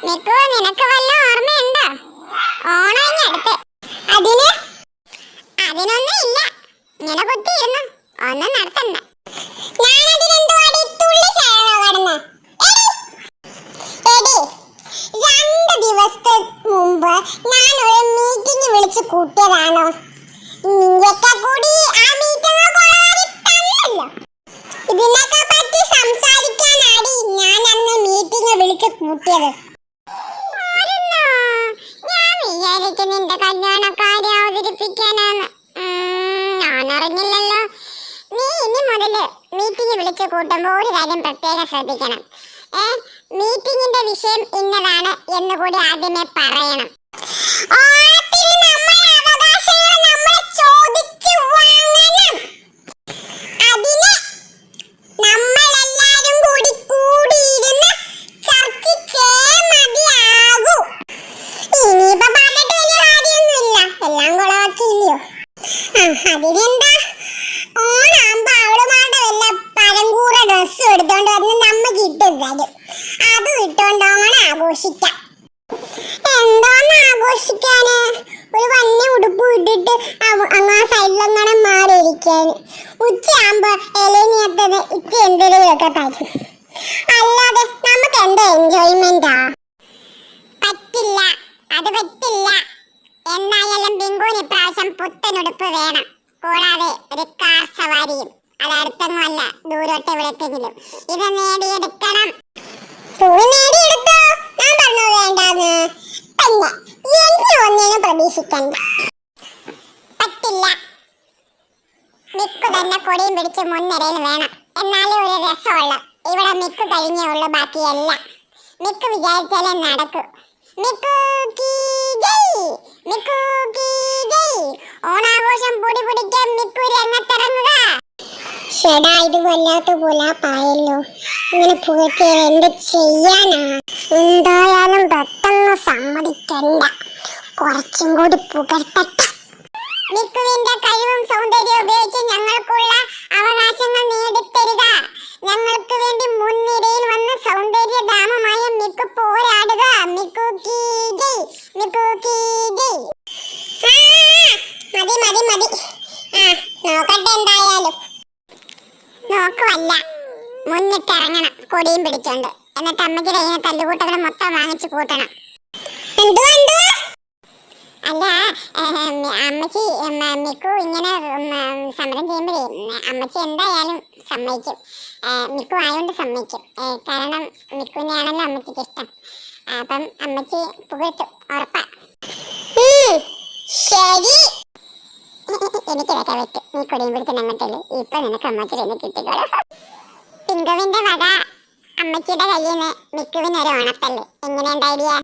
Miku നിനക്ക് വല്ല ഓർമ്മയുണ്ടോ? കൂട്ടിയതാണോ? നിങ്ങൾക്കെ കൂടി ആ മീറ്റിംഗ് കൊളാരി തന്നല്ലോ ഇതിനൊക്കെ പറ്റി സംസാരിക്കാനാടി ഞാൻ അന്ന് മീറ്റിംഗ് വിളിച്ച് കൂട്ടിയത് ഞാൻ വിചാരിച്ചു നിന്റെ കല്യാണക്കാര്യം അവതരിപ്പിക്കാനാണ്. ഞാൻ അറിഞ്ഞില്ലല്ലോ നീ ഇനി മുതൽ മീറ്റിംഗ് വിളിച്ച് കൂട്ടുമ്പോൾ ഒരു കാര്യം പ്രത്യേകം ശ്രദ്ധിക്കണം. ഏ മീറ്റിംഗിന്റെ വിഷയം ഇന്നതാണ് എന്ന് കൂടി ആദ്യമേ പറയണം. അതിനെന്താ? ഓണാകുമ്പോ അവളുമാരുടെ വല്ല പരങ്കൂറ ഡ്രസ്സും എടുത്തോണ്ട് വന്ന് നമ്മക്ക് ഇട്ട് തരും. അത് ഇട്ടോണ്ട് ഓണം ആഘോഷിക്കാം. എന്തോന്ന് ആഘോഷിക്കാന്? ഒരു ഉടുപ്പ് ഇട്ടിട്ട് അങ്ങ് ആ സൈഡിലെങ്ങനെ മാറിയിരിക്കാന് ഉച്ചയാകുമ്പോ ഇലനിയത്തത് ഇച്ച എന്തെങ്കിലുമൊക്കെ തരും. അല്ലാതെ നമുക്ക് എന്താ എൻജോയ്മെന്റാ പറ്റില്ല. അത് പറ്റില്ല. എന്നായാലും ബിങ്കുവിന് ഇപ്രാവശ്യം പുത്തനുടുപ്പ് വേണം. കൂടാതെ ഒരു കാർ സവാരിയും അത് അടുത്തൊന്നുമല്ല ദൂരോട്ട് എവിടേക്കെങ്കിലും. ഇത് നേടിയെടുക്കണം. നേടിയെടുത്തോ? ഞാൻ പറഞ്ഞു പറ്റില്ല. തന്നെ വേണം. ഒരു ഇവിടെ കഴിഞ്ഞേ ഉള്ളൂ നടക്കൂ. ഷെടാ ഇത് വല്ലാത്ത പായല്ലോ ഇങ്ങനെ പുകഴ്ത്തിയത് എന്ത് ചെയ്യാനാ? എന്തായാലും പെട്ടെന്ന് സമ്മതിക്കണ്ട. കുറച്ചും കൂടി പുകഴ്ത്തട്ടെ. മിക്കുവിന്റെ കഴിവും സൗന്ദര്യവും ഉപയോഗിച്ച് ഞങ്ങൾക്കുള്ള അവകാശങ്ങൾ നേടിത്തരിക ഞങ്ങൾക്ക് വേണ്ടി മുൻനിരയിൽ വന്ന് സൗന്ദര്യധാമമായ മിക്കു പോരാടുക മിക്കു കീ ജയ് മിക്കു കീ ജയ് ആ, മതി മതി മതി ആ നോക്കട്ടെ എന്തായാലും നോക്കുവല്ല. മുന്നിട്ടിറങ്ങണം. കൊടിയും പിടിച്ചോണ്ട്. എന്നിട്ട് അമ്മയ്ക്ക് കഴിഞ്ഞ തല്ലുകൂട്ടകൾ മൊത്തം വാങ്ങിച്ചു കൂട്ടണം. അല്ല അമ്മച്ചി മിക്കു ഇങ്ങനെ സമരം ചെയ്യുമ്പോഴേ അമ്മച്ചി എന്തായാലും സമ്മതിക്കും. മിക്കു ആയതുകൊണ്ട് സമ്മതിക്കും. കാരണം മിക്കുവിനെയാണല്ലോ അമ്മച്ചിക്ക് ഇഷ്ടം. അപ്പം അമ്മച്ചി പുകഴ്ത്തു. ഉറപ്പാ. ശരി. എനിക്ക് ഇതൊക്കെ പറ്റും നീ കൊടിയും പിടിച്ച് അങ്ങോട്ടല്ലേ ഇപ്പൊ നിനക്ക് അമ്മച്ചി തന്നെ കിട്ടിക്കോളൂ. പിങ്കുവിന്റെ വക അമ്മച്ചിയുടെ കയ്യിൽ നിന്ന് മിക്കുവിന് ഒരു ഓണത്തല്ലേ എങ്ങനെയുണ്ട് ഐഡിയ?